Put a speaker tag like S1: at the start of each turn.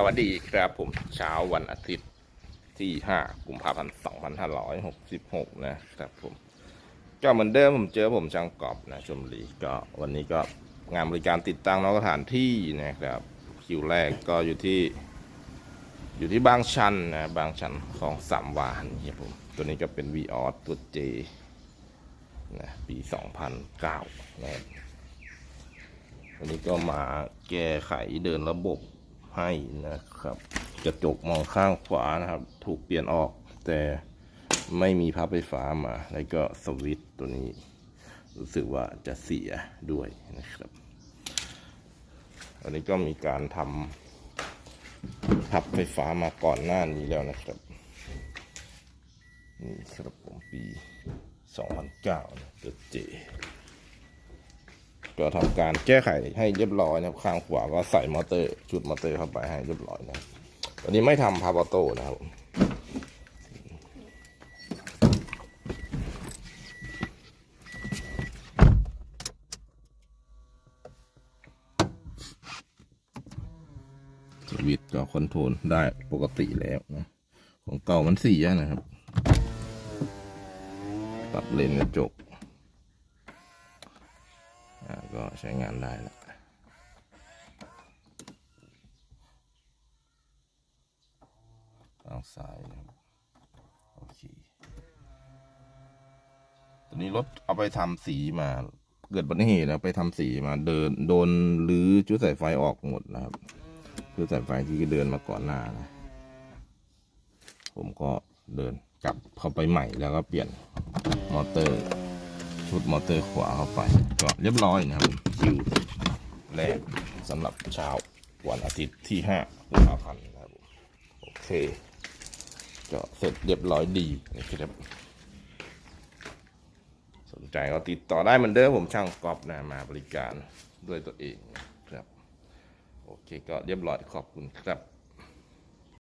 S1: สวัสดีครับผมเช้าวันอาทิตย์ที่ 5 กุมภาพันธ์ 2566 นะครับผม ก็เหมือนเดิมผมเจอผมช่างกอบนะชมรีก็วันนี้ก็งานบริการติดตั้งนอกสถานที่นะครับ คิวแรกก็อยู่ที่ อยู่ที่บางชันนะบางชันของสามวานครับผม ตัวนี้ก็เป็น v ีออสตัว J นะปี 2009นะครับวันนี้ก็มาแก้ไขเดินระบบ ให้นะครับ กระจกมองข้างขวานะครับ ถูกเปลี่ยนออก แต่ไม่มีพับไฟฟ้ามา แล้วก็สวิตตัวนี้ รู้สึกว่าจะเสียด้วยนะครับอันนี้ก็มีการทำพับไฟฟ้ามาก่อนหน้านี้แล้วนะครับนี่ครับผมปี 2009นะตัวเจ ก็ทำการแก้ไขให้เรียบร้อยนะครับข้างขวาก็ใส่มอเตอร์ชุดมอเตอร์เข้าไปให้เรียบร้อยนะวันนี้ไม่ทำพาบอโต้นะครับสวิตช์ก็คอนโทรลได้ปกติแล้วนะ ของเก่ามันเสียนะครับ ตัดเลนกระจก ก็ใช้งานได้แล้วทางซ้ายนะครับโอเคตอนนี้รถเอาไปทำสีมาเกิดอุบัติเหตุแล้วไปทำสีมาเดินโดนหรือชุดสายไฟออกหมดนะครับชุดสายไฟที่เดินมาก่อนหน้านะ ผมก็เดินกลับเข้าไปใหม่แล้วก็เปลี่ยนมอเตอร์ ชุดมอเตอร์ขวาเข้าไป ก็เรียบร้อยนะครับคิวแรกสำหรับเช้าวันอาทิตย์ที่5กุมภาพันธ์นะครับโอเคก็เสร็จเรียบร้อยดีนะครับสนใจก็ติดต่อได้เหมือนเดิมผมช่างกอบนะมาบริการด้วยตัวเองครับ โอเคก็เรียบร้อยขอบคุณครับ